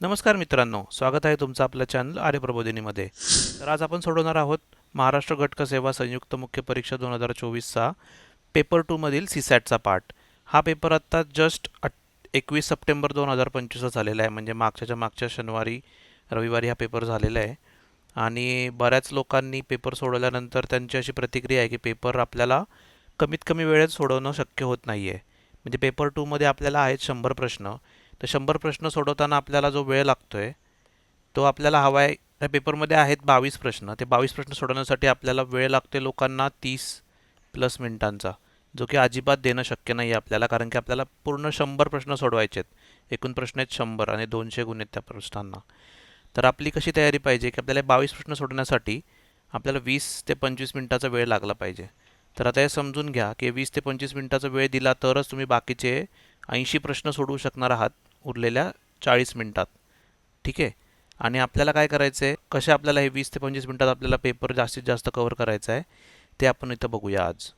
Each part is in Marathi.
नमस्कार मित्रांनो स्वागत आहे तुमचं आपल्या चॅनल आर्य प्रबोधिनीमध्ये. तर आज आपण सोडवणार आहोत महाराष्ट्र घटक सेवा संयुक्त मुख्य परीक्षा दोन हजार चोवीसचा पेपर टूमधील सी सॅटचा पार्ट हा पेपर आत्ता जस्ट अट एकवीस सप्टेंबर दोन हजार पंचवीसचा झालेला आहे. म्हणजे मागच्याच्या मागच्या शनिवारी रविवारी हा पेपर झालेला आहे. आणि बऱ्याच लोकांनी पेपर सोडवल्यानंतर त्यांची अशी प्रतिक्रिया आहे की पेपर आपल्याला कमीत कमी वेळेत सोडवणं शक्य होत नाही आहे म्हणजे पेपर टूमध्ये आपल्याला आहेत शंभर प्रश्न. तर शंभर प्रश्न सोडवताना आपल्याला जो वेळ लागतो आहे तो आपल्याला हवा आहे त्या पेपरमध्ये आहेत बावीस प्रश्न. ते बावीस प्रश्न सोडवण्यासाठी आपल्याला वेळ लागते लोकांना तीस प्लस मिनिटांचा जो की अजिबात देणं शक्य नाही आहे आपल्याला कारण की आपल्याला पूर्ण शंभर प्रश्न सोडवायचे आहेत. एकूण प्रश्न आहेत शंभर आणि दोनशे गुण आहेत त्या प्रश्नांना तर आपली कशी तयारी पाहिजे की आपल्याला बावीस प्रश्न सोडवण्यासाठी आपल्याला वीस ते पंचवीस मिनिटाचा वेळ लागला पाहिजे. तर आता हे समजून घ्या की वीस ते पंचवीस मिनिटाचा वेळ दिला तरच तुम्ही बाकीचे ऐंशी प्रश्न सोडवू शकणार आहात. उरलेल्या चाळीस मिनटात. ठीक आहे? आणि आपल्याला काय करायचं आहे कसे आपल्याला हे वीस ते पंचवीस मिनटात आपल्याला पेपर जास्तीत जास्त कवर करायचा आहे ते आपण इथं बघूया आज.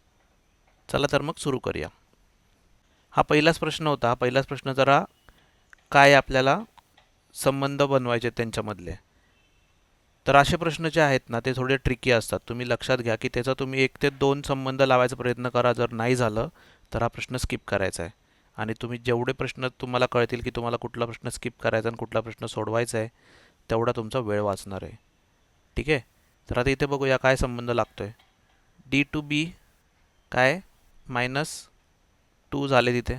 चला तर मग सुरू करूया. हा पहिलाच प्रश्न होता. हा पहिलाच प्रश्न जरा काय आपल्याला संबंध बनवायचे त्यांच्यामधले? तर असे प्रश्न जे आहेत ना ते थोडे ट्रिकी असतात. तुम्ही लक्षात घ्या की त्याचा तुम्ही एक ते दोन संबंध लावायचा प्रयत्न करा. जर नाही झालं तर हा प्रश्न स्किप करायचा आहे. आणि तुम्ही जेवढे प्रश्न तुम्हाला कळतील की तुम्हाला कुठला प्रश्न स्किप करायचा आणि कुठला प्रश्न सोडवायचा आहे तेवढा तुमचा वेळ वाचणार आहे. ठीक आहे? तर आता इथे बघूया काय संबंध लागतो आहे डी टू बी काय? मायनस टू झाले तिथे.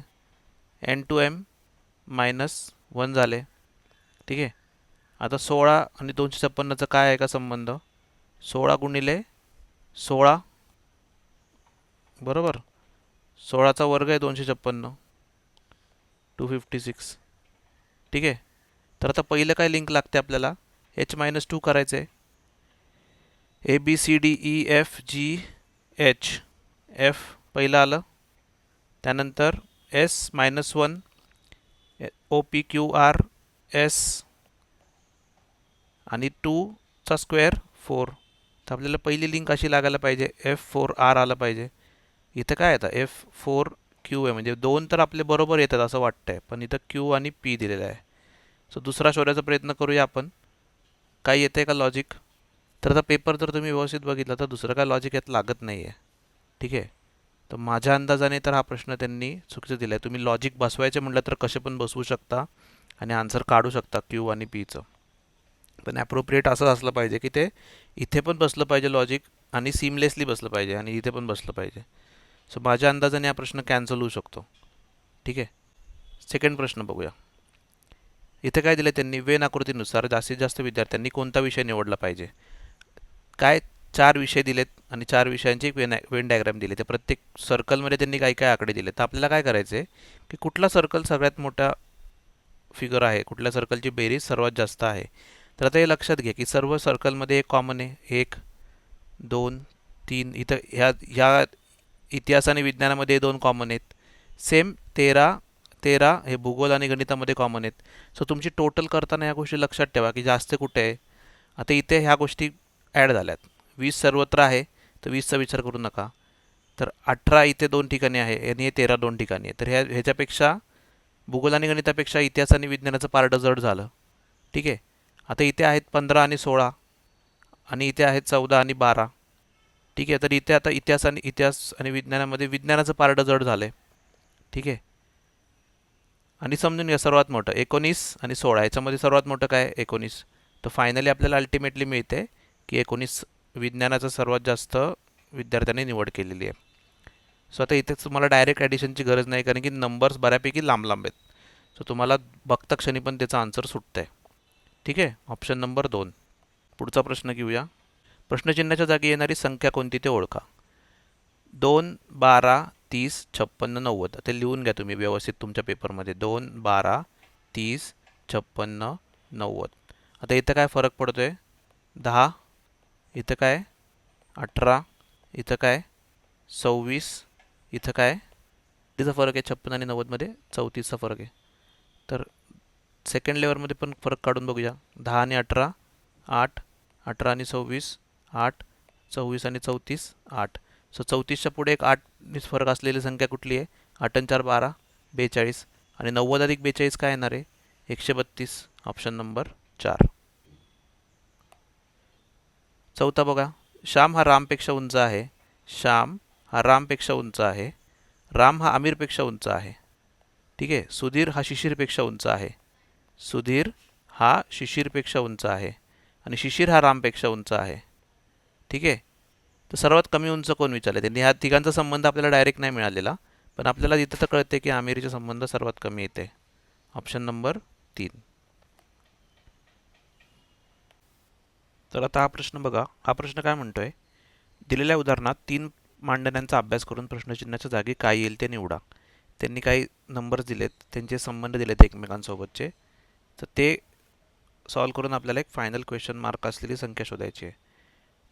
N two M minus one झाले. ठीक आहे? आता सोळा आणि दोनशे छप्पन्नचा काय आहे का संबंध? सोळा गुणिले सोळा. बरोबर? सोळाचा वर्ग आहे दोनशे छप्पन्न. टू फिफ्टी सिक्स ठीक आहे? तर आता पहिलं काय लिंक लागते आपल्याला? एच मायनस टू करायचं आहे A B C D E F G H F पहिलं आलं. त्यानंतर S minus one O P Q R S आणि टूचा स्क्वेअर फोर तर आपल्याला पहिली लिंक अशी लागायला पाहिजे. एफ फोर आर आलं पाहिजे. इथं काय येतं एफ फोर क्यू आहे. म्हणजे दोन तर आपले बरोबर येतात असं वाटतं आहे पण इथं क्यू आणि पी दिलेलं आहे. सो दुसरा शोधायचा प्रयत्न करूया आपण. काय येतं आहे का लॉजिक तर आता पेपर जर तुम्ही व्यवस्थित बघितला तर दुसरं काय लॉजिक यात लागत नाही आहे ठीक आहे? तर माझ्या अंदाजाने तर हा प्रश्न त्यांनी चुकीचं दिला आहे तुम्ही लॉजिक बसवायचे म्हटलं तर कसे पण बसवू शकता आणि आन्सर काढू शकता क्यू आणि पीचं पण ॲप्रोप्रिएट असंच असलं पाहिजे की ते इथे पण बसलं पाहिजे लॉजिक आणि सिमलेसली बसलं पाहिजे आणि इथे पण बसलं पाहिजे. सो माझ्या अंदाजाने हा प्रश्न कॅन्सल होऊ शकतो. ठीक आहे? सेकंड प्रश्न बघूया. इथे काय दिलं त्यांनी? वेन आकृतीनुसार जास्तीत जास्त विद्यार्थ्यांनी कोणता विषय निवडला पाहिजे? काय चार विषय दिलेत आणि चार विषयांची एक वेन वेन डायग्राम दिली. ते प्रत्येक सर्कलमध्ये त्यांनी काही काय आकडे दिले तर आपल्याला काय करायचं आहे की कुठला सर्कल सगळ्यात मोठा फिगर आहे? कुठल्या सर्कलची बेरीज सर्वात जास्त आहे? तर आता हे लक्षात घ्या की सर्व सर्कलमध्ये एक कॉमन आहे. एक दोन तीन. इथं ह्या ह्या इतिहास आणि विज्ञानामध्ये दोन कॉमन आहेत. सेम तेरा तेरा हे भूगोल आणि गणितामध्ये कॉमन आहेत. सो तुमची टोटल करताना ह्या गोष्टी लक्षात ठेवा की जास्त कुठे आहे. आता इथे ह्या गोष्टी ॲड झाल्यात. वीस सर्वत्र आहे तर वीसचा विचार करू नका. तर अठरा इथे दोन ठिकाणी आहे आणि हे तेरा दोन ठिकाणी आहे. तर ह्या ह्याच्यापेक्षा भूगोल आणि गणितापेक्षा इतिहास आणि विज्ञानाचं पार्ट जड झालं. ठीक आहे? आता इथे आहेत पंधरा आणि सोळा आणि इथे आहेत चौदा आणि बारा. ठीक आहे तर इथे आता इतिहास आणि इतिहास आणि विज्ञानामध्ये विज्ञानाचं पारडं जड झालं आहे ठीक आहे? आणि समजून घ्या सर्वात मोठं. एकोणीस आणि सोळा याच्यामध्ये सर्वात मोठं काय? एकोणीस. तर फायनली आपल्याला अल्टिमेटली मिळते की एकोणीस विज्ञानाचं सर्वात जास्त विद्यार्थ्यांनी निवड केलेली आहे. सो आता इथेच तुम्हाला डायरेक्ट ॲडिशनची गरज नाही कारण की नंबर्स बऱ्यापैकी लांब लांब आहेत. सो तुम्हाला बघता क्षणी पण त्याचा आन्सर सुटतं आहे ठीक आहे? ऑप्शन नंबर दोन. पुढचा प्रश्न घेऊया. प्रश्नचिन्हाच्या जागी येणारी संख्या कोणती ते ओळखा. दोन बारा तीस छप्पन्न नव्वद. ते लिहून घ्या तुम्ही व्यवस्थित तुमच्या पेपरमध्ये. दोन बारा तीस छप्पन्न नव्वद. आता इथं काय फरक पडतो आहे दहा इथं काय? अठरा इथं काय? सव्वीस इथं काय? तिचा फरक आहे? छप्पन्न आणि नव्वदमध्ये चौतीसचा फरक आहे. तर सेकंड लेवलमध्ये पण फरक काढून बघूया. दहा आणि अठरा आठ अठरा आणि सव्वीस आठ चोवीस आणि चौतीस आठ. सो चौतीसच्या पुढे एक आठ फरक असलेली संख्या कुठली आहे? आठ चार बारा बेचाळीस. आणि नव्वद अधिक बेचाळीस काय येणार आहे? एकशे बत्तीस. ऑप्शन नंबर चार. चौथा बघा. श्याम हा रामपेक्षा उंच आहे. श्याम हा रामपेक्षा उंच आहे. राम हा आमिरपेक्षा उंच आहे. ठीक आहे? सुधीर हा शिशिरपेक्षा उंच आहे. सुधीर हा शिशिरपेक्षा उंच आहे. आणि शिशिर हा रामपेक्षा उंच आहे. ठीक आहे? तर सर्वात कमी उंच कोण विचारले? त्यांनी ह्या तिघांचा संबंध आपल्याला डायरेक्ट नाही मिळालेला पण आपल्याला इथं तर कळते की आमेरीचा संबंध सर्वात कमी येते. ऑप्शन नंबर तीन. तर आता हा प्रश्न बघा. हा प्रश्न काय म्हणतो आहे दिलेल्या उदाहरणात तीन मांडण्यांचा अभ्यास करून प्रश्नचिन्हाच्या जागी काय येईल ते निवडा. त्यांनी काही नंबर्स दिलेत त्यांचे संबंध दिलेत एकमेकांसोबतचे. तर ते सॉल्व करून आपल्याला एक फायनल क्वेश्चन मार्क असलेली संख्या शोधायची आहे.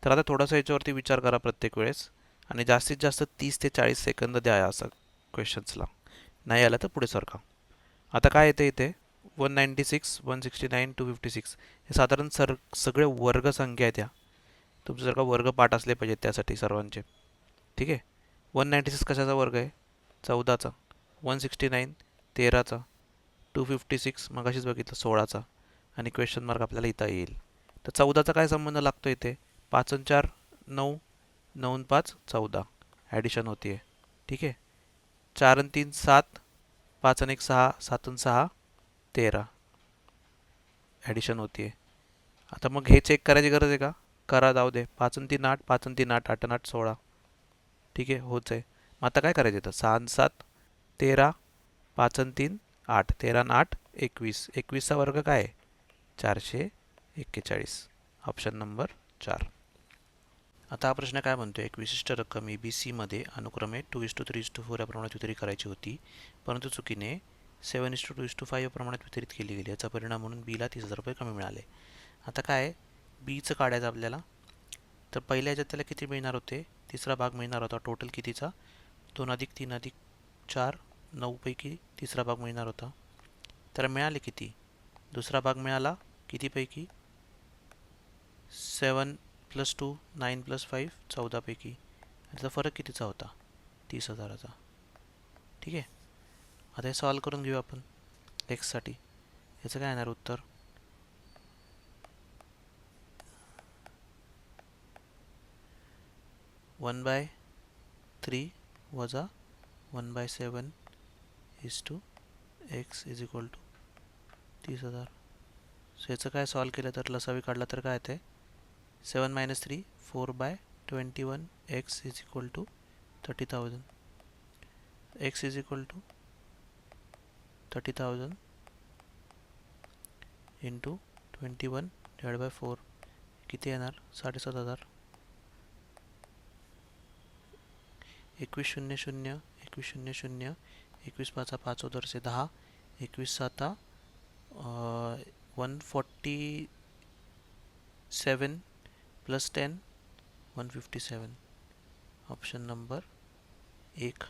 तर आता थोडासा याच्यावरती विचार करा प्रत्येक वेळेस. आणि जास्तीत जास्त तीस ते चाळीस सेकंद द्या असं क्वेश्चन्सला नाही आलं तर पुढे सरका. आता काय येते इथे? One ninety six one sixty nine two fifty six हे साधारण सर सगळे वर्गसंख्या आहेत ह्या तुमचं जर का वर्ग पाठ असले पाहिजेत त्यासाठी सर्वांचे. ठीक आहे? वन नाईंटी सिक्स कशाचा वर्ग आहे? चौदाचा. वन सिक्स्टी नाईन तेराचा. टू फिफ्टी सिक्स मग अशीच बघितलं सोळाचा. आणि क्वेश्चन मार्क आपल्याला इथं येईल. तर चौदाचा काय संबंध लागतो इथे? पाच आणि चार नऊ नऊ पाच चौदा. ॲडिशन होती आहे ठीक? आहे चार आणि तीन सात. पाच आणि एक सहा. सात आणि सहा तेरा. ॲडिशन होती आहे आता मग हे चेक करायची गरज आहे का? करा जाऊ दे. पाच आणि तीन आठ. पाच आणि तीन आठ. आठ आठ सोळा. ठीक? आहे होच आहे. मग आता काय करायचं तर सहा आणि सात तेरा. पाच आणि तीन आठ. तेरा आणि आठ एकवीस. एकवीसचा वर्ग काय आहे? चारशे एक्केचाळीस. ऑप्शन नंबर चार. आता हा प्रश्न काय म्हणतो एक विशिष्ट रक्कम ए बी सीमध्ये अनुक्रमे two is to three is to four या प्रमाणात वितरित करायची होती. परंतु चुकीने seven is to two two is to five प्रमाणात वितरित केली गेली. याचा परिणाम म्हणून बीला तीस हजार रुपये कमी मिळाले. आता काय बीचं काढायचं आपल्याला. तर पहिल्या ह्याच्यात त्याला किती मिळणार होते? तिसरा भाग मिळणार होता टोटल कितीचा? दोन अधिक तीन अधिक चार नऊपैकी तिसरा भाग मिळणार होता. तर मिळाले किती? दुसरा भाग मिळाला कितीपैकी? Seven plus two nine plus five चौदापैकी याचा फरक कितीचा होता? तीस हजाराचा. ठीक आहे? आता हे सॉल्व करून घेऊ आपण. एक्ससाठी याचं काय येणार उत्तर? वन बाय थ्री वजा one by seven is two X is equal to तीस हजार. सो याचं काय सॉल्व केलं तर? लसावी काढला तर काय येते seven minus three four by twenty one X is equal to thirty thousand. X is equal to thirty thousand into twenty one divide by four किती येणार? साडेसात हजार. एकवीस शून्य शून्य एकवीस शून्य शून्य एकवीस पाचा पाच उदरचे दहा एकवीस साता one forty seven plus ten one fifty seven. Option number एक.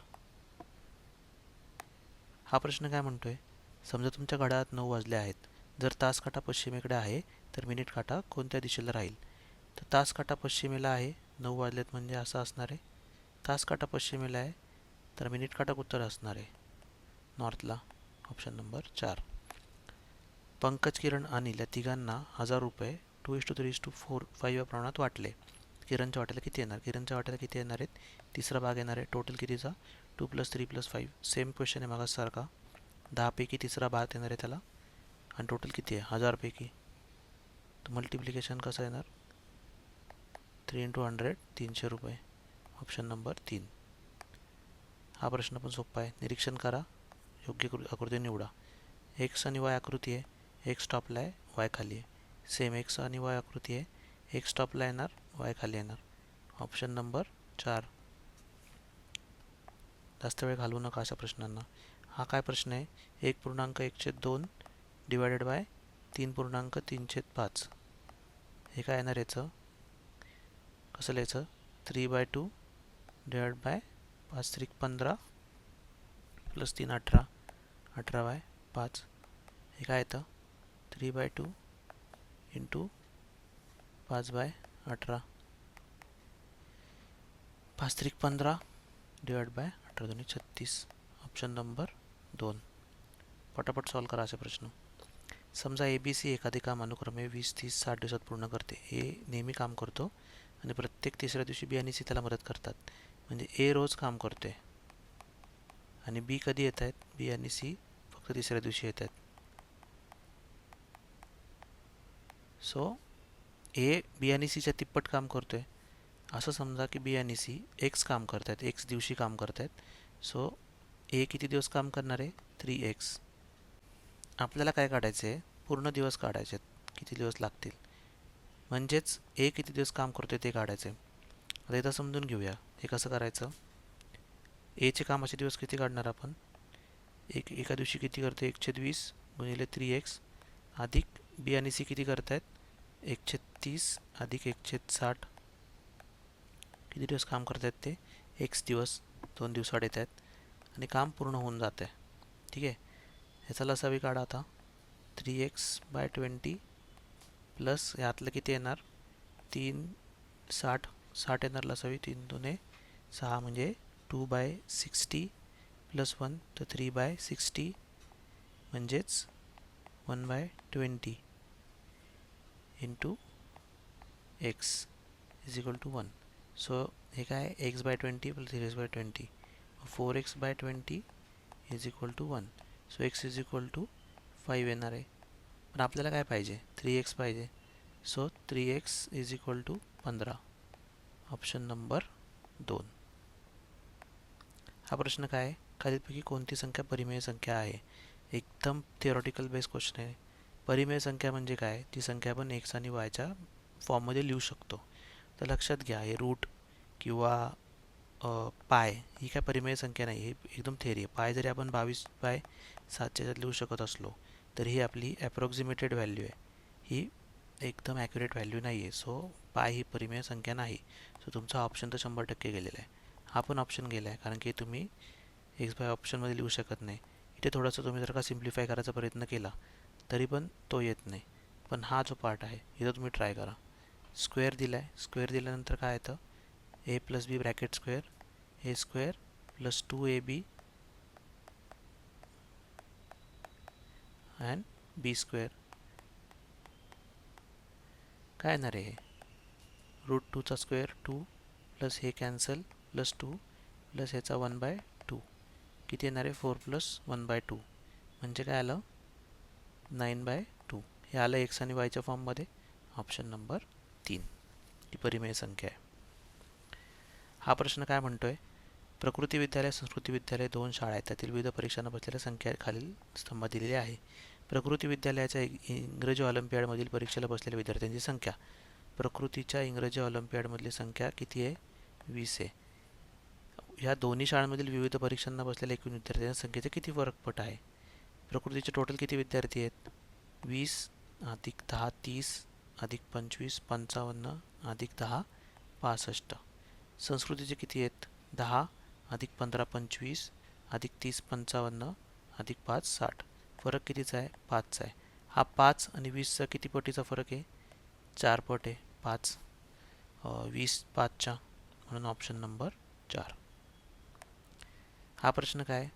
हा प्रश्न काय म्हणतो आहे समजा तुमच्या घड्याळात नऊ वाजले आहेत. जर तास काटा पश्चिमेकडे आहे तर मिनिट काटा कोणत्या दिशेला राहील? तर तास काटा पश्चिमेला आहे नऊ वाजलेत म्हणजे असं असणार आहे. तास काटा पश्चिमेला आहे तर मिनिट काटा उत्तर असणार आहे. नॉर्थला. ऑप्शन नंबर चार. पंकज किरण आणि या तिघांना हजार रुपये two is to three is to four five या प्रमाणात वाटले. किरणच्या वाट्याला किती येणार? किरणच्या वाट्याला किती येणार आहेत? तिसरा भाग येणार आहे. टोटल कितीचा? Two plus three plus five same question आहे मागासारखा दहापैकी तिसरा भाग येणार आहे त्याला. आणि टोटल किती आहे? हजारपैकी. तर मल्टिप्लिकेशन कसं येणार? थ्री इंटू हंड्रेड तीनशे रुपये. ऑप्शन नंबर तीन. हा प्रश्न पण सोपा आहे. निरीक्षण करा. योग्य आकृती निवडा. एक्स आणि वाय आकृती आहे. एक्स टॉपला आहे. वाय खाली आहे. सेम एक्स आणि वाय आकृती आहे. एक्स टॉपला येणार वाय खाली येणार. ऑप्शन नंबर चार. जास्त वेळ घालवू नका अशा प्रश्नांना. हा काय प्रश्न आहे? एक पूर्णांक एकशे दोन डिवायडेड बाय तीन पूर्णांक तीनशे पाच. हे काय येणार याचं? कसं लिहायचं? Three by two divide by पाच त्रिक पंधरा प्लस तीन अठरा. अठरा बाय पाच. हे काय येतं? थ्री बाय टू इंटू पाच बाय अठरा. पाच त्रिक पंधरा डिवाइड बाय अठरा दोन्ही छत्तीस. ऑप्शन नंबर दोन. पटापट सॉल्व करा असे प्रश्न. समजा ए बी सी एखादे काम अनुक्रमे वीस तीस साठ दिवसात पूर्ण करते. ए नेहमी काम करतो आणि प्रत्येक तिसऱ्या दिवशी बी आणि सी त्याला मदत करतात. म्हणजे ए रोज काम करते आणि बी कधी येत आहेत बी आणि सी फक्त तिसऱ्या दिवशी येत आहेत सो ए बी आणि सीच्या तिप्पट काम करतो आहे असं समजा की बी आणि सी एक्स काम करत आहेत एक्स दिवशी काम करत आहेत सो ए किती दिवस काम करणार आहे? थ्री एक्स आपल्याला काय काढायचं आहे पूर्ण दिवस काढायचे आहेत किती दिवस लागतील? म्हणजेच ए किती दिवस काम करतो आहे ते काढायचे आता एकदा समजून घेऊया. हे कसं करायचं? एचे कामाचे दिवस किती काढणार आपण? एक एका दिवशी किती करतो एकशे वीस गुणिले थ्री एक्स अधिक बी आणि सी किती करत आहेत एकशे तीस अधिक एकशे साठ. किती दिवस काम करत आहेत ते? एक्स दिवस दोन दिवसाड येत आहेत. आणि काम पूर्ण होऊन जात आहे. ठीक आहे? ह्याचा लसावी काढा आता. Three X by twenty plus ह्यातलं किती येणार? तीन साठ. साठ येणार लसावी. तीन दोने सहा म्हणजे two by sixty plus one तर थ्री बाय सिक्स्टी म्हणजेच one by twenty. Into X is equal to one so हे काय X by twenty plus three X by twenty four X by twenty is equal to one so X is equal to five येणार आहे पण आपल्याला काय पाहिजे थ्री एक्स पाहिजे so three X is equal to पंधरा ऑप्शन नंबर दोन हा प्रश्न काय आहे? खालीलपैकी कोणती संख्या परिमेय संख्या आहे? एकदम थिओरॉटिकल बेस क्वेश्चन आहे. परिमेय संख्या म्हणजे काय? ती संख्या आपण एक्स आणि वायच्या फॉर्ममध्ये लिहू शकतो. तर लक्षात घ्या हे रूट किंवा पाय ही काय परिमेय संख्या नाही ही एकदम थेरी आहे. पाय जरी आपण बावीस बाय सातच्या लिहू शकत असलो तरी ही आपली ॲप्रॉक्झिमेटेड व्हॅल्यू आहे. ही एकदम ॲक्युरेट व्हॅल्यू नाही आहे. सो पाय ही परिमेय संख्या नाही. सो तुमचा ऑप्शन तर शंभर टक्के गेलेला आहे. हा पण ऑप्शन गेला आहे कारण की तुम्ही एक्स बाय ऑप्शनमध्ये लिहू शकत नाही. इथे थोडंसं तुम्ही जर का सिम्प्लिफाय करायचा प्रयत्न केला तरी पण तो येत नाही. पण हा जो पार्ट आहे इथं तुम्ही ट्राय करा. स्क्वेअर दिला आहे स्क्वेअर दिल्यानंतर काय येतं? A plus B bracket square A square plus two A B and B square काय येणार आहे हे? रूट टूचा स्क्वेअर टू प्लस हे कॅन्सल प्लस टू प्लस ह्याचा वन बाय टू किती येणार आहे? Four plus one by two म्हणजे काय आलं? Nine by two. हे आलं एक्स आणि वायच्या फॉर्ममध्ये ऑप्शन नंबर तीन. ही परिमेय संख्या आहे. हा प्रश्न काय म्हणतो आहे प्रकृती विद्यालय संस्कृती विद्यालय दोन शाळा आहेत. त्यातील विविध परीक्षांना बसलेल्या संख्या खालील स्तंभात दिलेली आहे. प्रकृती विद्यालयाच्या इंग्रजी ऑलिम्पियाडमधील परीक्षेला बसलेल्या विद्यार्थ्यांची संख्या. प्रकृतीच्या इंग्रजी ऑलिम्पियाडमधली संख्या किती आहे? वीस आहे. ह्या दोन्ही शाळांमधील विविध परीक्षांना बसलेल्या एकूण विद्यार्थ्यांच्या संख्येचे किती फरक पट आहे? प्रकृतीचे टोटल किती विद्यार्थी आहेत? वीस अधिक दहा तीस अधिक पंचवीस पंचावन्न अधिक दहा पासष्ट. संस्कृतीचे किती आहेत? दहा अधिक पंधरा पंचवीस अधिक तीस पंचावन्न अधिक पाच साठ. फरक कितीचा आहे? पाचचा आहे. हा पाच आणि वीसचा किती पटीचा फरक आहे? चार पट आहे. पाच. वीस पाचच्या म्हणून ऑप्शन नंबर चार. हा प्रश्न काय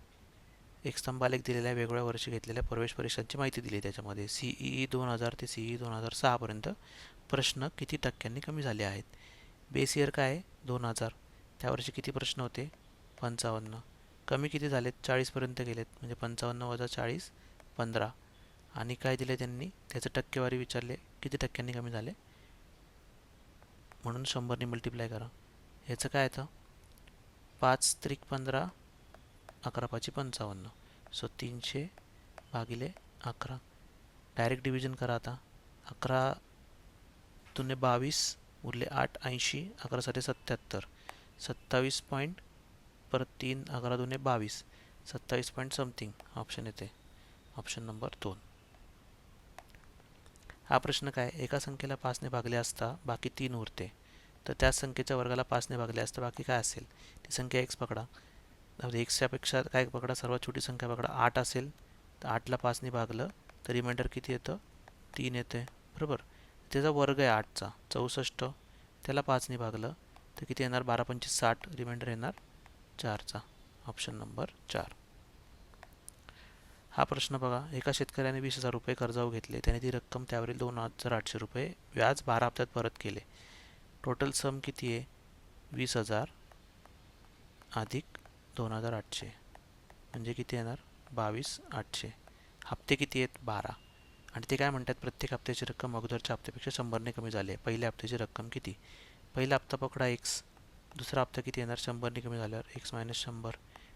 एक स्तंभालेख दिलेल्या वेगवेगळ्या वर्षी घेतलेल्या प्रवेश परीक्षांची माहिती दिली त्याच्यामध्ये. सीईई दोन हजार ते सीई दोन हजार सहापर्यंत प्रश्न किती टक्क्यांनी कमी झाले आहेत? बेस इयर काय आहे? दोन हजार. त्यावर्षी किती प्रश्न होते? पंचावन्न. कमी किती झालेत? चाळीसपर्यंत गेलेत. म्हणजे पंचावन्न वजा चाळीस पंधरा. आणि काय दिले त्यांनी? त्याचं टक्केवारी विचारले किती टक्क्यांनी कमी झाले? म्हणून शंभरने मल्टिप्लाय करा. ह्याचं काय येतं पाच त्रिक पंधरा अकरा पाचशे पंचावन्न. सो तीनशे भागिले अकरा. डायरेक्ट डिव्हिजन करा आता. अकरा तुने बावीस उरले आठ ऐंशी अकरा साते सत्याहत्तर सत्तावीस पॉईंट परत तीन अकरा दोन बावीस. सत्तावीस पॉईंट समथिंग ऑप्शन येते. ऑप्शन नंबर दोन. हा प्रश्न काय? एका संख्येला पाचने भागले असता बाकी तीन उरते. तर त्याच संख्येच्या वर्गाला पाचने भागले असता बाकी काय असेल? ती संख्या एक्स पकडा. एक्सच्यापेक्षा काय पकडा सर्वात छोटी संख्या पकडा आठ असेल तर आठला पाचने भागलं तर रिमाइंडर किती येतं? तीन येते बरोबर? त्याचा वर्ग आहे आठचा चौसष्ट त्याला पाचने भागलं तर किती येणार? बारा पंचवीस साठ रिमाइंडर येणार चारचा ऑप्शन नंबर चार. हा प्रश्न बघा एका शेतकऱ्याने वीस हजार रुपये कर्जावर घेतले त्याने ती रक्कम त्यावरील दोन हजार आठशे रुपये व्याज बारा हप्त्यात परत केले. टोटल सम किती आहे? वीस हजार अधिक दोन हजार आठशे. म्हणजे किती येणार? बावीस आठशे. हप्ते किती आहेत? बारा. आणि ते काय म्हणतात? प्रत्येक हप्त्याची रक्कम अगोदरच्या हप्त्यापेक्षा शंभरने कमी झाली आहे. पहिल्या हप्त्याची रक्कम किती? पहिला हप्ता पकडा एक्स दुसरा हप्ता किती येणार? शंभरने कमी झाल्यावर एक्स मायनस शंभर.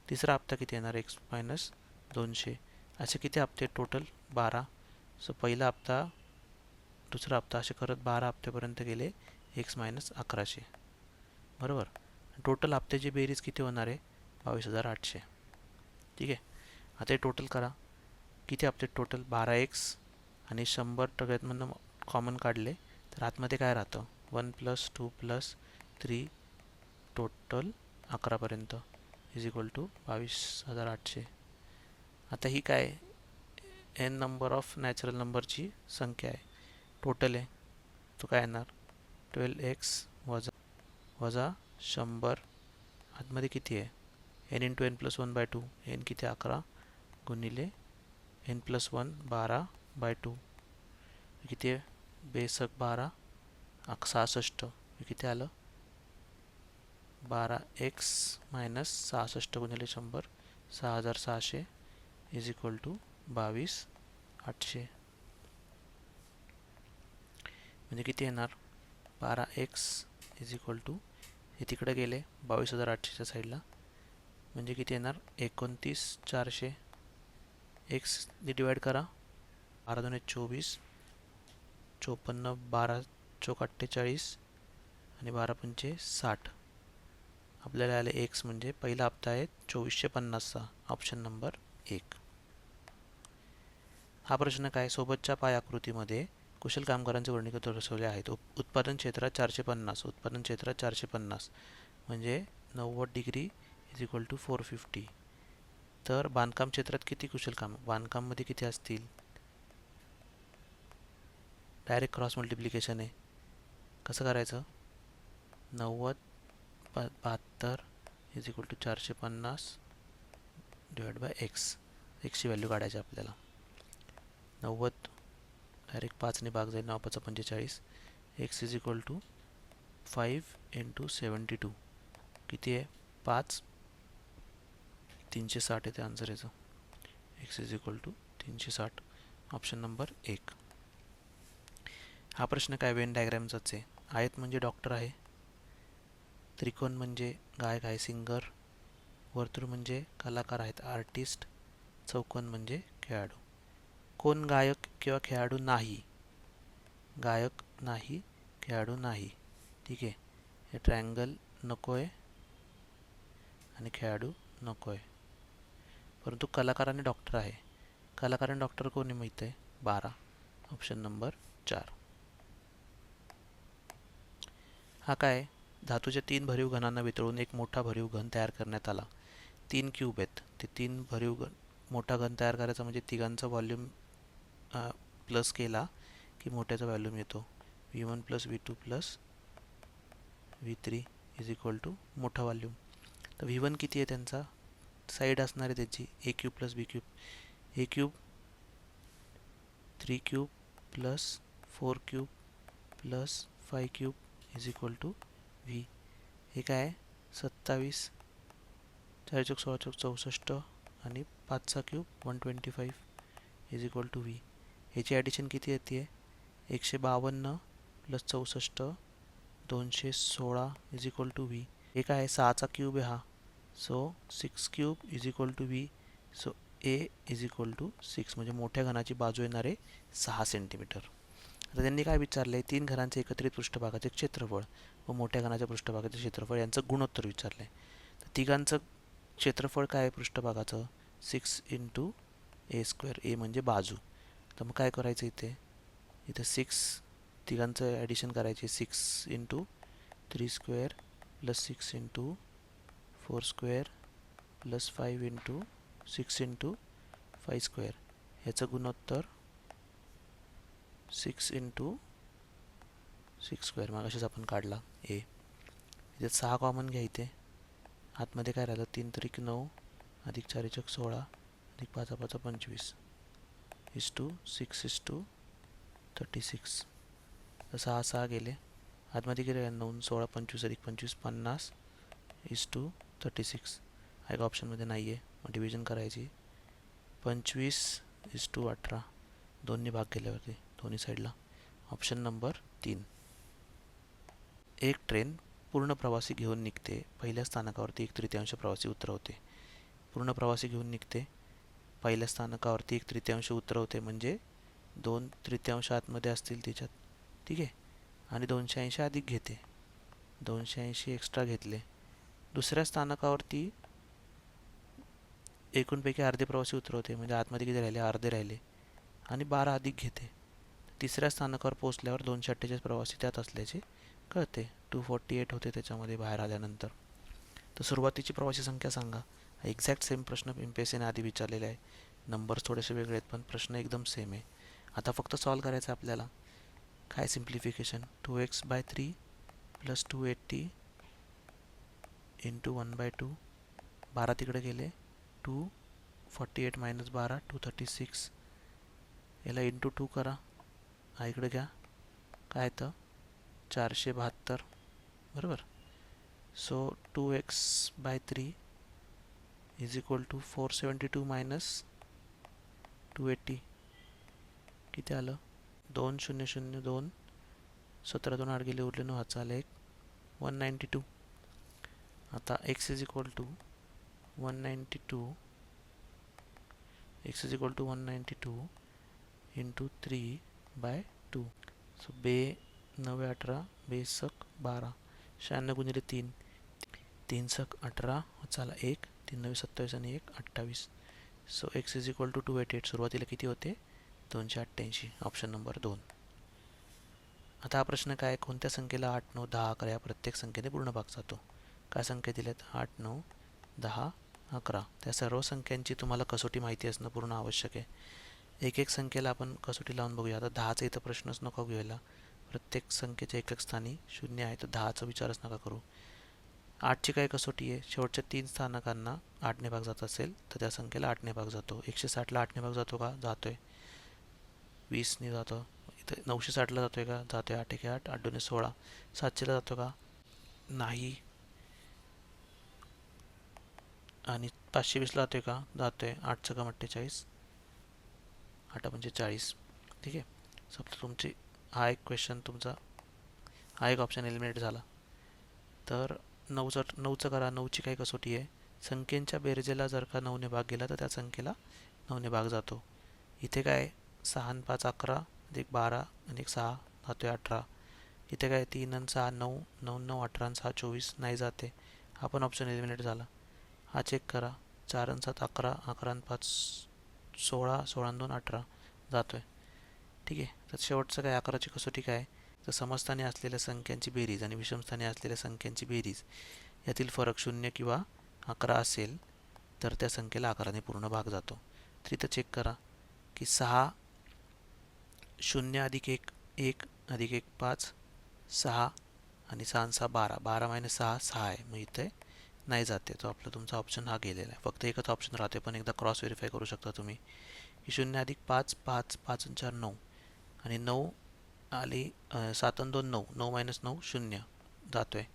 तिसरा हप्ता किती येणार? एक्स मायनस दोनशे. असे किती हप्ते टोटल बारा. सो पहिला हप्ता दुसरा हप्ता असे करत बारा हप्त्यापर्यंत गेले एक्स मायनस अकराशे. बरोबर? टोटल हप्त्याची बेरीज किती होणार आहे? बावीस हजार आठशे. ठीक आहे? आता हे टोटल करा. किती आपले टोटल बारा एक्स आणि शंभर टक्क्यातमधनं कॉमन काढले तर आतमध्ये काय राहतं? One plus two plus three total अकरापर्यंत is equal to बावीस हजार आठशे. आता ही काय? एन नंबर ऑफ नॅचरल नंबरची संख्या आहे. टोटल आहे. तो काय येणार? ट्वेल्व एक्स वजा वजा शंभर. आतमध्ये किती आहे? N into N plus one by two N किती अकरा गुणिले एन प्लस वन बारा बाय टू. किती आहे? बेसक बारा अक सहासष्ट. किती आलं? बारा एक्स मायनस सहासष्ट गुणिले शंभर सहा हजार सहाशे इज इक्वल टू बावीस आठशे. म्हणजे किती येणार? बारा एक्स इज इक्वल टू हे तिकडे गेले बावीस हजार आठशेच्या साईडला. म्हणजे किती येणार? एकोणतीस चारशे. एक्स डिवाईड करा. बारा दोन चोवीस. चोपन्न बारा चोक अठ्ठेचाळीस. आणि बारा पंचे साठ. आपल्याला आले एक्स म्हणजे पहिला हप्ता आहे चोवीसशे पन्नासचा. ऑप्शन नंबर एक. हा प्रश्न काय? सोबतच्या पायाकृतीमध्ये कुशल कामगारांचे वर्णिक दर्शवले आहेत. उत्पादन क्षेत्रात चारशे पन्नास. उत्पादन क्षेत्रात चारशे पन्नास. म्हणजे नव्वद degree is equal to four fifty तर बांधकाम क्षेत्रात किती कुशल काम? बांधकाममध्ये किती असतील? डायरेक्ट क्रॉस मल्टिप्लिकेशन आहे. कसं करायचं? नव्वद ब बहात्तर इज इक्वल टू चारशे पन्नास डिवाइड बाय एक्स एक्सची व्हॅल्यू काढायची आपल्याला. नव्वद डायरेक्ट पाचने भाग जाईल. नऊ पाचा पंचेचाळीस X is equal to five into seventy two किती आहे? पाच तीनशे साठ आहे आन्सर याचं. एक्स इज इक्वल टू तीनशे साठ. ऑप्शन नंबर एक. हा प्रश्न काय वेन डायग्रॅमचाच आहे. आयत म्हणजे डॉक्टर आहे. त्रिकोण म्हणजे गायक आहे सिंगर वर्तुळ म्हणजे कलाकार आहेत आर्टिस्ट चौकोन म्हणजे खेळाडू. कोण गायक किंवा खेळाडू नाही? गायक नाही खेळाडू नाही. ठीक आहे. हे ट्रायंगल नको आहे आणि खेळाडू नको आहे परंतु कलाकार आणि डॉक्टर आहे. कलाकार आणि डॉक्टर कोणी माहीत आहे? बारा. ऑप्शन नंबर चार. हा काय? धातूच्या तीन भरीव घनांना वितळून एक मोठा भरीव घन तयार करण्यात आला. तीन क्यूब आहेत. ते तीन भरीव घन मोठा घन तयार करायचा म्हणजे तिघांचा व्हॉल्यूम प्लस केला की मोठ्याचा व्हॉल्यूम येतो. V one plus V two plus V three is equal to मोठा व्हॉल्यूम तर व्ही वन किती आहे त्यांचा? साईड असणार आहे त्याची. A cube plus B cube A cube three cube plus four cube plus five cube is equal to V हे काय? आहे सत्तावीस चार चौक सोळा चौक चौसष्ट आणि पाचचा cube one twenty five is equal to V ह्याची ॲडिशन किती येते? आहे एकशे बावन्न प्लस चौसष्ट दोनशे सोळा इज इक्वल टू व्ही हे काय? आहे सहाचा क्यूब आहे हा. So six cube is equal to V so A is equal to six म्हणजे मोठ्या घनाची बाजू येणारे सहा सेंटीमीटर आता त्यांनी काय विचारलं आहे तीन घरांचे एकत्रित पृष्ठभागाचे क्षेत्रफळ व मोठ्या घनाच्या पृष्ठभागाचे क्षेत्रफळ यांचं गुणोत्तर विचारलं आहे तर तिघांचं क्षेत्रफळ काय आहे पृष्ठभागाचं? Six into a square a म्हणजे बाजू. तर मग काय करायचं इथे? इथं सिक्स तिघांचं ॲडिशन करायचे. Six into three square plus six into four square plus five into six into five square. ह्याचं गुणोत्तर सिक्स इंटू सिक्स स्क्वेअर. मग आपण काढला ए. इथे सहा कॉमन घ्या इथे. आतमध्ये काय राहिलं? तीन तरीक नऊ अधिक चार चक सोळा अधिक पाच पाच पंचवीस. Is to six is to thirty six. तर सहा सहा गेले. आतमध्ये किती नऊ सोळा पंचवीस अधिक पंचवीस पन्नास. इस टू थर्टी सिक्स हा एक ऑप्शनमध्ये नाही आहे मग डिव्हिजन करायची. पंचवीस इज टू अठरा. दोन्ही भाग केल्यावरती. दोन्ही साईडला ऑप्शन नंबर तीन. एक ट्रेन पूर्ण प्रवासी घेऊन निघते. पहिल्या स्थानकावरती एक तृतीयांश प्रवासी उतरवते. पूर्ण प्रवासी घेऊन निघते. पहिल्या स्थानकावरती एक तृतीयांश उतरवते म्हणजे दोन तृतीयांश आतमध्ये असतील त्याच्यात ठीक आहे? आणि दोनशे ऐंशी अधिक घेते. दोनशे ऐंशी एक्स्ट्रा घेतले. दुसऱ्या स्थानकावरती एकूणपैकी अर्धे प्रवासी उतरवते. म्हणजे आतमध्ये किती राहिले? अर्धे राहिले. आणि बारा अधिक घेते. तिसऱ्या स्थानकावर पोहोचल्यावर दोनशे अठ्ठेचाळीस प्रवासी त्यात असल्याचे कळते. टू फोर्टी एट होते त्याच्यामध्ये बाहेर आल्यानंतर. तर सुरुवातीची प्रवासी संख्या सांगा. एक्झॅक्ट सेम प्रश्न एम पी एस सीने आधी विचारलेला आहे. नंबर्स थोडेसे वेगळे आहेत पण प्रश्न एकदम सेम आहे. आता फक्त सॉल्व करायचं आहे आपल्याला. काय simplification? Two X by three plus two eighty into one by two बारा तिकडे गेले. टू फॉर्टी एट मायनस बारा टू थर्टी सिक्स याला इंटू टू करा. हा इकडे घ्या. काय तर? चारशे बहात्तर. बरोबर? So two X by three is equal to four seventy two minus two eighty किती आलं? दोन शून्य शून्य दोन. सतरा दोन आठ गेले उरले नऊ. हातचा आले एक. वन नाईंटी टू आता X is equal to one ninety two X is equal to one ninety two into three by two so बे नवे अठरा बेसक बारा. शहाण्णव गुणिले तीन. तीन सक अठरा चाला एक. तीन नवे सत्तावीस आणि एक अठ्ठावीस. So X is equal to two eight eight सुरुवातीला किती होते? दोनशे अठ्ठ्याऐंशी. ऑप्शन नंबर दोन. आता हा प्रश्न काय? कोणत्या संख्येला आठ नऊ दहा अकरा या प्रत्येक संख्येने पूर्ण भाग जातो. काय संख्या दिल्यात आठ नऊ दहा अकरा. त्या सर्व संख्यांची तुम्हाला कसोटी माहिती असणं पूर्ण आवश्यक आहे. एक एक संख्येला आपण कसोटी लावून बघूया. आता दहाचा इथं प्रश्नच नको घ्यायला. प्रत्येक संख्येच्या एक एक स्थानी शून्य आहे तर दहाचा विचारच नका करू. आठची काय कसोटी आहे? शेवटच्या तीन स्थानकांना आठने भाग जात असेल तर त्या संख्येला आठने भाग जातो. एकशे साठला आठने भाग जातो का? जातो आहे वीसने जातो. इथं नऊशे साठला जातो आहे का? जातो आहे आठ एक आठ आठ दोन सोळा. सातशेला जातो का? नाही. आणि पाचशे वीसला जातो आहे का? जातो आहे आठ का अठ्ठेचाळीस आठ म्हणजे चाळीस. ठीक आहे. समजा तुमची हा एक क्वेश्चन तुमचा हा एक ऑप्शन एलिमिनेट झाला. तर नऊचं नऊचं करा. नऊची काही कसोटी आहे. संख्येच्या बेरजेला जर का नऊने भाग गेला तर त्या संख्येला नऊने भाग जातो. इथे काय सहा आणि पाच अकरा म्हणजे अधिक बारा आणि एक सहा आहे अठरा. इथे काय तीन आणि सहा नऊ नऊ नऊ अठरा आणि सहा चोवीस नाही जाते. हा पण ऑप्शन एलिमिनेट झाला. हा चेक करा. चार आणि सात अकरा अकरा आणि पाच सोळा सोळा दोन अठरा. जातो आहे ठीक आहे. तर शेवटचं काय? अकराची कसोटी काय? तर समस्थानी असलेल्या संख्यांची बेरीज आणि विषमस्थानी असलेल्या संख्यांची बेरीज. यातील फरक शून्य किंवा अकरा असेल तर त्या संख्येला अकराने पूर्ण भाग जातो. तर इथं चेक करा की सहा शून्य अधिक एक एक अधिक एक पाच सहा आणि सहा आणि सहा बारा. बारा मायनस सहा सहा आहे. मग इथे नाही जाते तो आपला तुमचा ऑप्शन हा गेलेला आहे. फक्त एकच ऑप्शन राहते पण एकदा क्रॉस व्हेरीफाय करू शकता तुम्ही. की शून्य अधिक पाच पाच पाच चार नऊ. आणि नऊ आली सात आणि दोन नऊ. नऊ मायनस नऊ शून्य जातो आहे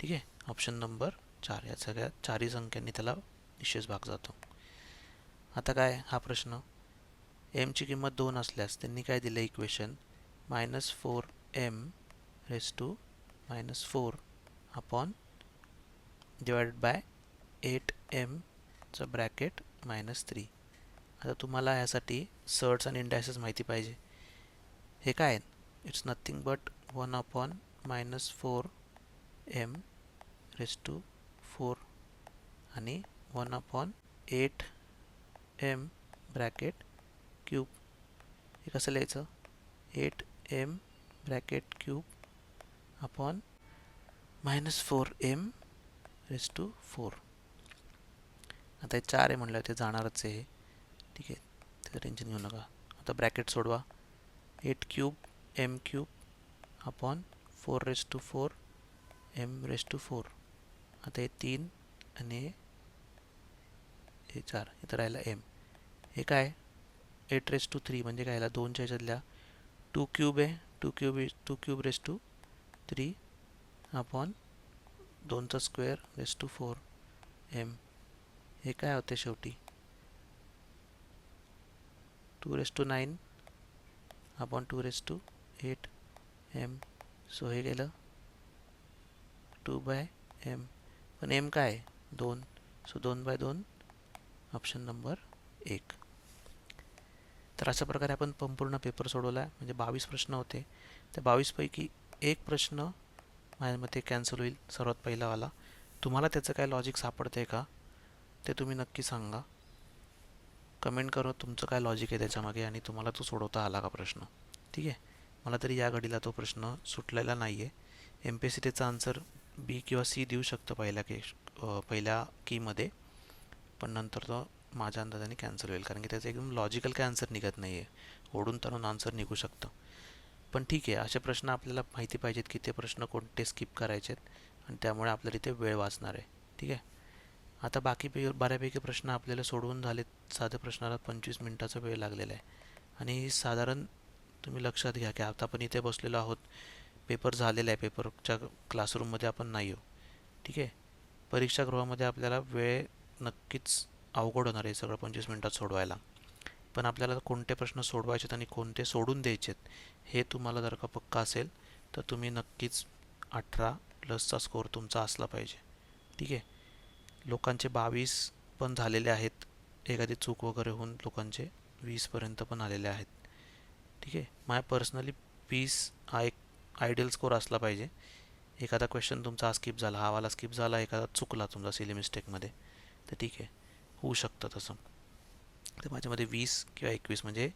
ठीक आहे? ऑप्शन नंबर चार. या सगळ्या चारही संख्यांनी त्याला निशेष भाग जातो. आता काय हा प्रश्न. एमची किंमत दोन असल्यास त्यांनी काय दिलं equation minus four M raise to minus four upon divided by eight एमचं bracket minus three आता तुम्हाला यासाठी सर्ट्स आणि इंडायसेस माहिती पाहिजे. हे काय it's nothing but one upon minus four M raise to four आणि one upon eight M bracket cube हे कसं लिहायचं? Eight M bracket cube upon minus four M raise to four आता हे चार आहे म्हणलं ते जाणारच आहे. ठीक आहे. त्याचं टेन्शन घेऊ नका. आता ब्रॅकेट सोडवा. Eight cube M cube upon four raise to four M raise to four आता हे तीन आणि हे चार इथं राहिला एम हे काय? एट रेस टू थ्री म्हणजे काय? ह्याला दोनच्या ह्याच्यातल्या टू क्यूब आहे. Two cube two cube raise to three upon दोनचा square raise to four M हे काय होते शेवटी? Two raise to nine upon two raise to eight M so हे गेलं टू बाय एम पण एम काय? आहे? दोन. सो दोन बाय दोन ऑप्शन नंबर एक. तर अशा प्रकारे आपण संपूर्ण पेपर सोडवला. आहे म्हणजे बावीस प्रश्न होते. त्या बावीसपैकी एक प्रश्न माझ्या मते कॅन्सल होईल सर्वात पहिलावाला तुम्हाला त्याचं काय लॉजिक सापडतं आहे का? ते तुम्ही नक्की सांगा. कमेंट करा तुमचं काय लॉजिक आहे त्याच्यामागे आणि तुम्हाला तो सोडवता आला का प्रश्न? ठीक आहे? मला तरी या घडीला तो प्रश्न सुटलेला नाही आहे एम पी एस सी त्याचा आन्सर बी किंवा सी देऊ शकतं पहिल्या के पहिल्या कीमध्ये पण नंतर तो माझ्या अंदाजाने कॅन्सल होईल. कारण की त्याचं एकदम लॉजिकल काय आन्सर निघत नाही आहे ओढून तरून आन्सर निघू शकतं. पण ठीक आहे असे प्रश्न आपल्याला माहिती पाहिजेत की ते प्रश्न कोणते स्किप करायचे आहेत आणि त्यामुळे आपल्याला इथे वेळ वाचणार आहे. ठीक आहे? आता बाकी बऱ्यापैकी प्रश्न आपल्याला सोडवून झालेत. साध्या प्रश्नाला पंचवीस मिनटाचा वेळ लागलेला आहे. आणि साधारण तुम्ही लक्षात घ्या की आता आपण इथे बसलेलो आहोत. पेपर झालेला आहे पेपरच्या क्लासरूममध्ये आपण नाही आहो ठीक आहे? परीक्षागृहामध्ये आपल्याला वेळ नक्कीच अवघड होणार आहे सगळं पंचवीस मिनटात सोडवायला. पण आपल्याला कोणते प्रश्न सोडवायचेत आणि कोणते सोडून द्यायचेत हे तुम्हाला जर का पक्का असेल तर तुम्ही नक्कीच अठरा प्लसचा स्कोअर तुमचा असला पाहिजे. ठीक आहे? लोकांचे बावीस पण झालेले आहेत. एखादी चूक वगैरे होऊन लोकांचे वीसपर्यंत पण आलेले आहेत. ठीक आहे? माझ्या पर्सनली वीस हा एक आयडियल स्कोअर असला पाहिजे. एखादा क्वेश्चन तुमचा स्किप झाला हा वाला स्किप झाला एखादा चुकला तुमचा सिली मिस्टेकमध्ये तर ठीक आहे. होऊ शकतं तसं. तर माझ्यामध्ये वीस किंवा एकवीस म्हणजे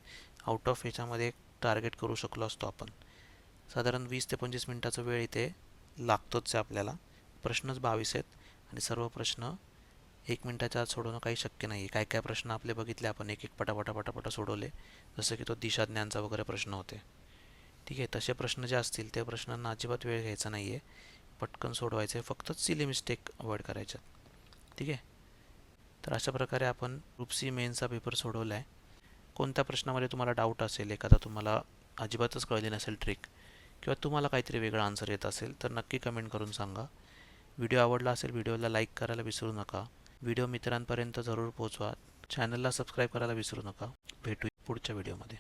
आउट ऑफ ह्याच्यामध्ये टार्गेट करू शकलो असतो आपण. साधारण वीस ते पंचवीस मिनटाचा वेळ इथे लागतोच आहे आपल्याला. प्रश्नच बावीस आहेत आणि सर्व प्रश्न एक मिनटाच्या आत सोडवणं काही शक्य नाही आहे काय काय प्रश्न आपले बघितले आपण एक एक पटापटा पटापटा सोडवले जसं की तो दिशाज्ञांचा वगैरे प्रश्न होते. ठीक आहे तसे प्रश्न जे असतील त्या प्रश्नांना अजिबात वेळ घ्यायचा नाही आहे पटकन सोडवायचे फक्त सिली मिस्टेक अवॉइड करायच्यात. ठीक आहे? तर अशा प्रकारे आपण ग्रुप सी मेनचा पेपर सोडवला आहे कोणत्या प्रश्नामध्ये तुम्हाला डाऊट असेल एखादा तुम्हाला अजिबातच कळली नसेल ट्रिक किंवा तुम्हाला काहीतरी वेगळा आन्सर येत असेल तर नक्की कमेंट करून सांगा. व्हिडिओ आवडला असेल व्हिडिओला लाईक करायला विसरू नका. व्हिडिओ मित्रांपर्यंत जरूर पोहोचवा. चॅनलला सबस्क्राईब करायला विसरू नका. भेटू पुढच्या व्हिडिओमध्ये